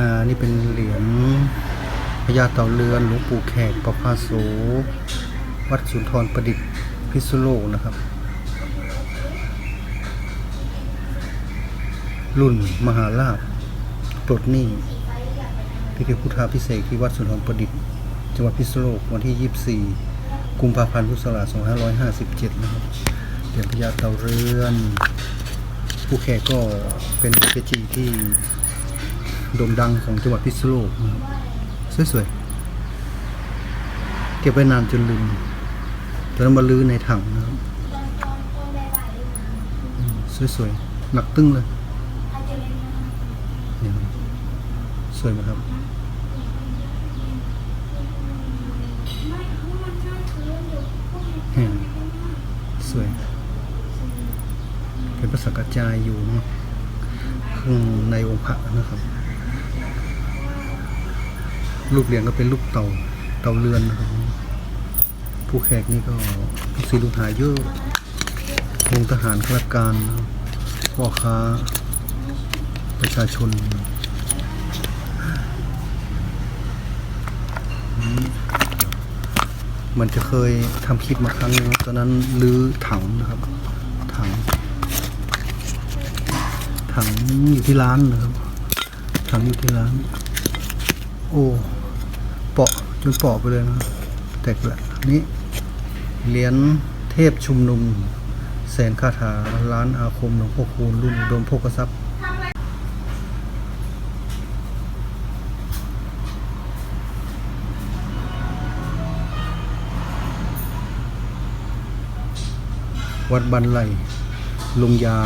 อ่านี่เป็นเหรียญพญาเต่าเรือนหลวงปู่แขกประภาโสวัดสุนทรประดิษฐ์พิษณุโลกนะครับ รุ่นมหาลาภปลดหนี้พิธีพุทธาพิเศษที่วัดสุนทรประดิษฐ์จังหวัดพิษณุโลกวันที่ 24 กุมภาพันธ์พุทธศักราช2557 นะครับเหรียญพญาเต่าเรือน ผู้แขกก็เป็นเกจิที่ โด่งดังของจังหวัดพิษณุโลกนะครับสวยๆ เก็บไว้นานจนลืมตอนนั้นมาลื้อในถังนะครับสวยๆ หนักตึ้งเลยเนี่ยสวยไหมครับสวย เป็นภาษากระจายอยู่เนาะข้างในองค์พระนะครับ รูปเหรียญก็เป็นรูปเต่าเต่าเรือนนะครับผู้แขกนี่ก็ลูกศิษย์ลูกหาเยอะวงทหารข้าราชการพ่อค้า ประชาชนมันจะเคยทำคลิปมาครั้งนึงตอนนั้นลื้อถังนะครับ ถัง ถังอยู่ที่ร้านนะครับ ถังอยู่ที่ร้าน โอ้ เปาะจนเปาะไปเลยนะแตกละนี่เหรียญเทพชุมนุมแสนคาถาล้านอาคมหลวงพ่อคูณรุ่นอุดมโภคทรัพย์วัดบันไลลงยา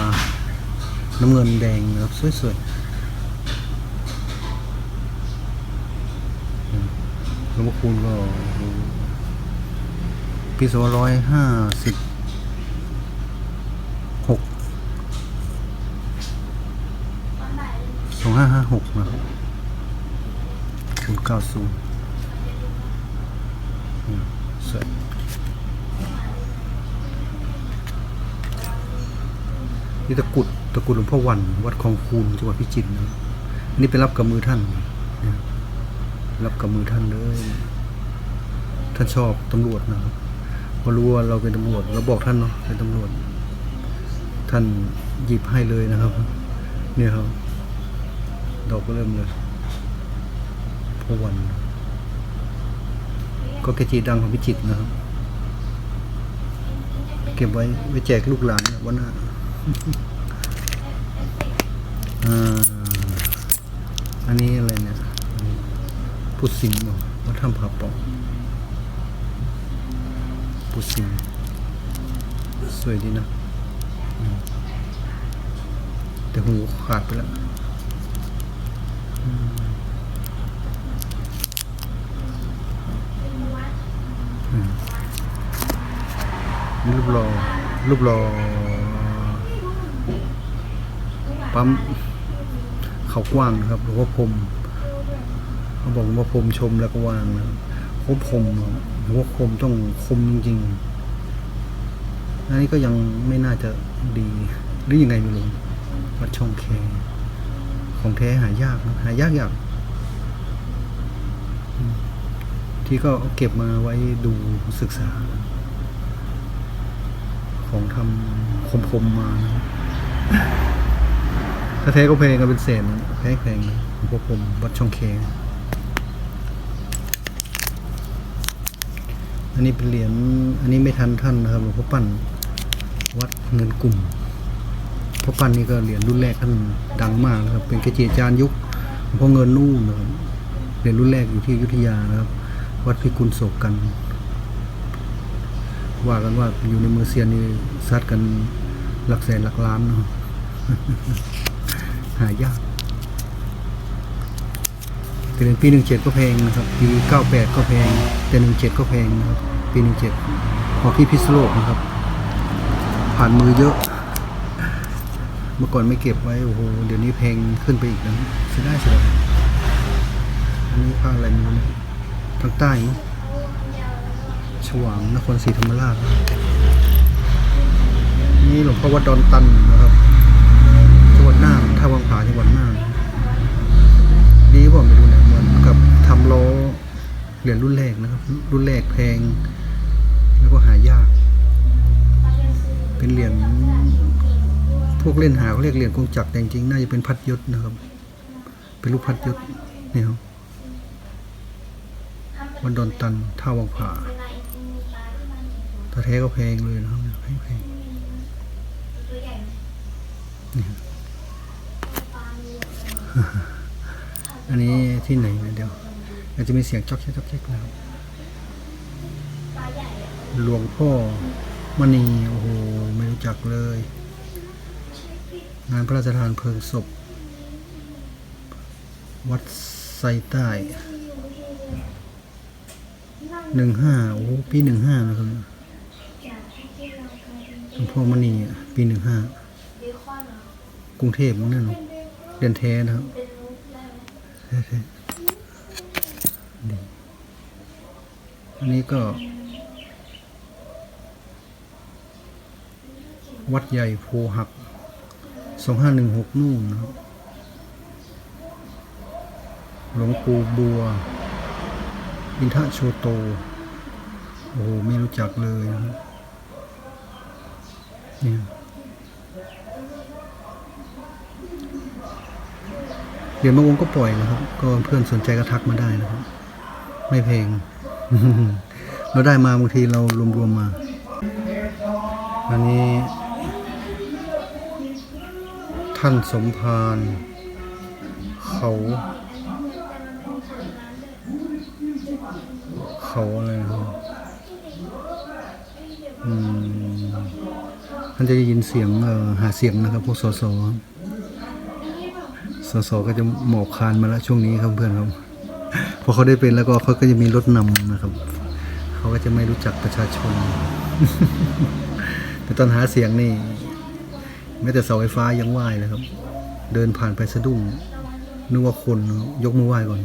น้ำเงินแดงครับสวยๆ ลวงพ่อคูณก็ปีสองร้อยห้าสิบหกสองห้าห้าหกนะครับคูณเก้าศูนย์สวยนี่ตะกุดตะกุดหลวงพ่อวัน วัดคลองคูนจังหวัดพิจิตรนะครับอันนี้เป็นรับกับมือท่านนี่ย รับกับมือท่านเลยท่านชอบตำรวจนะครับพอรู้ว่าเราเป็นตำรวจเราบอกท่านเนาะเป็นตำรวจ ท่านหยิบให้เลยนะครับ เนี่ยครับ ดอกก็เริ่มเลยพอวัน ก็เกจิดังของพิจิตรนะครับ เก็บไว้ไว้แจกลูกหลานวันหน้าอ่าอันนี้อะไรเนี่ยอันนี้ พุทธสิงห์บอกวัดถ้ำผาปองพุทธสิงห์สวยดีนะ แต่หูขาดไปแล้วนี่รูปรอรูปรอปั๊มเขากว้างนะครับหลวงพ่อพรม เขาบอกว่าพรมชมแล้วก็วางนะครับหลวพรมครับหลวงพ่อพรมต้องคมจริงๆอันนี้ก็ยังไม่น่าจะดี หรือยังไงไม่รู้วัดช่องแคของแท้หายากหายากยากที่ก็เก็บมาไว้ดูศึกษา ของทำคมๆมานะครับถ้าแท้ก็แพงกันเป็นแสนแพงแพงของพวกผมวัดช่องเค อันนี้เป็นเหรียญ อันนี้ไม่ทันท่านนะครับหลวงพ่อปั้น วัดเงินกลุ่มพ่อปั้นนี่ก็เหรียญรุ่นแรกท่านดังมากนะครับ เป็นเกจิอาจารย์ยุคหลวงพ่อเงินนู่นนะครับ เหรียญรุ่นแรกอยู่ที่ยุทธยานะครับ วัดพิกุลโศกกัน ว่ากันว่าอยู่ในเมืองเซียนนี่ซัดกันหลักแสนหลักล้านเนาะหายากแต่เป็นปีหนึ่งเจ็ดก็แพงนะครับ ปีเก้าแปดก็แพง แต่หนึ่งเจ็ดก็แพงนะครับ ปีหนึ่งเจ็ดของที่พิษโลกนะครับ ผ่านมือเยอะ เมื่อก่อนไม่เก็บไว้ โอ้โห เดี๋ยวนี้แพงขึ้นไปอีกนะเสียดายเสียดายอันนี้ภาาอะไรไม่รู้นะทางใต้ฉวางนครศรีธรรมราชนี่หลวงพ่อวัดดอนตันนะครับจังหวัดน่านท่าวังผาจังหวัดน่านดีกว่าไม่รู้เนี่ยเหมือนกับทำล้อเหรียญรุ่นแรกนะครับ รุ่นแรกแพง แล้วก็หายาก เป็นเหรียญพวกเล่นหาเขาเรียกเหรียญกงจักรแต่จริงๆน่าจะเป็นพัดยศนะครับ เป็นรูปพัดยศเนี่ยครับวันดอนตันท่าวังผาถ้าแท้ก็แพงเลยนะครับแพงแพงนี่อันนี้ที่ไหนนะเดี๋ยวอาจจะมีเสียงจ๊อกแจ๊กจ๊อกแจ๊กนะครับ หลวงพ่อมณีโอ้โหไม่รู้จักเลย งานพระราชทานเพลิงศพ วัดไซใต้หนึ่งห้าโอ้ปีหนึ่งห้านะครับหลวงพ่อมณีปีหนึ่งห้ากรุงเทพนั่นเนอะเรียนแท้นะครับแท้ๆดีอันนี้ก็ วัดใหญ่โพหักสองห้าหนึ่งหกนู่นนะครับ หลวงปู่บัว อินทะโชโต โอ้โห ไม่รู้จักเลยนะครับเนี่ยเหรียญบางองก็ปล่อยนะครับ ก็เพื่อนสนใจก็ทักมาได้นะครับ ไม่แพงเราได้มาบางทีเรารวมๆมาอันนี้ ท่านสมภารเขา เขาอะไรนะครับอืมท่านจะได้ยินเสียงเอ่อหาเสียงนะครับ พวกสสสสก็จะหมอบคานมาแล้วช่วงนี้ครับเพื่อนครับพอเขาได้เป็นแล้วก็เขาก็จะมีรถนำนะครับ เขาก็จะไม่รู้จักประชาชน แต่ตอนหาเสียงนี่ แม้แต่เสาไฟฟ้ายังไหว้เลยครับ เดินผ่านไปสะดุ้งนึกว่าคนยกมือไหว้ก่อน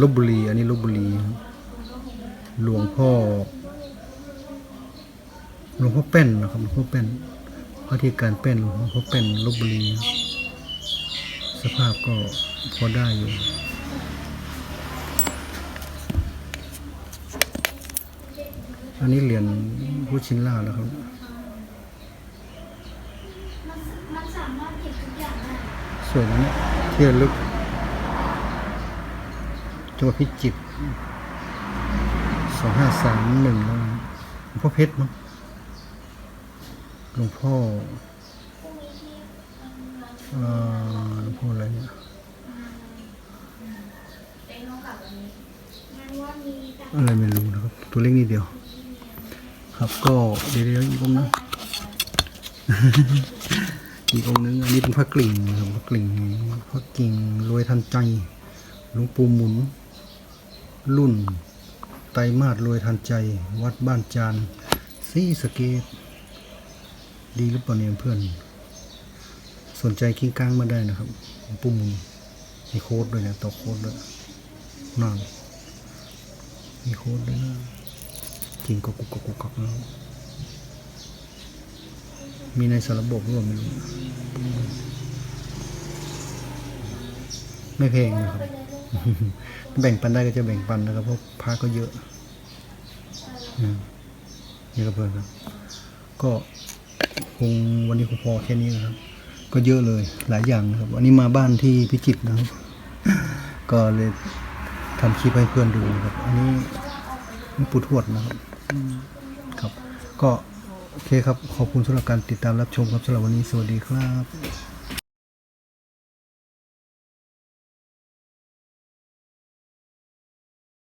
ลบบุรี อันนี้ลบบุรี หลวงพ่อ หลวงพ่อแป้นนะครับหลวงพ่อแป้นพระที่การแป้นหลวงพ่อแป้นลบบุรี สภาพก็พอได้อยู่อันนี้เหรียญพุชินล่าแล้วครับ มันสามารถเก็บทุกอย่างได้ สวยนะเนี่ยที่ระลึกจัวพิจิตสองห้าสามหนึ่งล้วนะหลวงพ่อเพชรมั้งหลวงพ่อเอ่อหลวงพ่ออะไรเนี่ยอะไรไม่รู้นะครับ ตัวเล็กนิดเดียว ครับก็เดี๋ยวเดี๋ยวอีกองค์นึง อีกองค์นึงอันนี้เป็นพระกลิ่งนะครับพระกลิ่งพระกิ่งรวยทันใจหลวงปู่หมุน รุ่น ไตมาสรวยทันใจ วัดบ้านจานซีสเกตดีหรือเปล่าเนี่ยเพื่อน สนใจกิ้งก้างมาได้นะครับหลวงปู่หมุนมีโค้ดด้วยนะต่อโค้ดด้วยนั่นมีโค้ดด้วยนะกินกกุกกุกกักแล้ว มีในสารบบหรือเปล่าไม่รู้ไม่แพงนะครับ แบ่งปันได้ก็จะแบ่งปันนะครับเพราะพระก็เยอะอืมนี่ก็เพื่อนครับ ก็คงวันนี้คงพอแค่นี้นะครับ ก็เยอะเลยหลายอย่างนะครับอันนี้มาบ้านที่พิจิตรนะครับ ก็เลยทำคลิปให้เพื่อนดูนะครับ อันนี้หลวงปู่ทวดนะครับอืมครับ ก็ โอเคครับ ขอบคุณสำหรับการติดตามรับชมครับสำหรับวันนี้สวัสดีครับ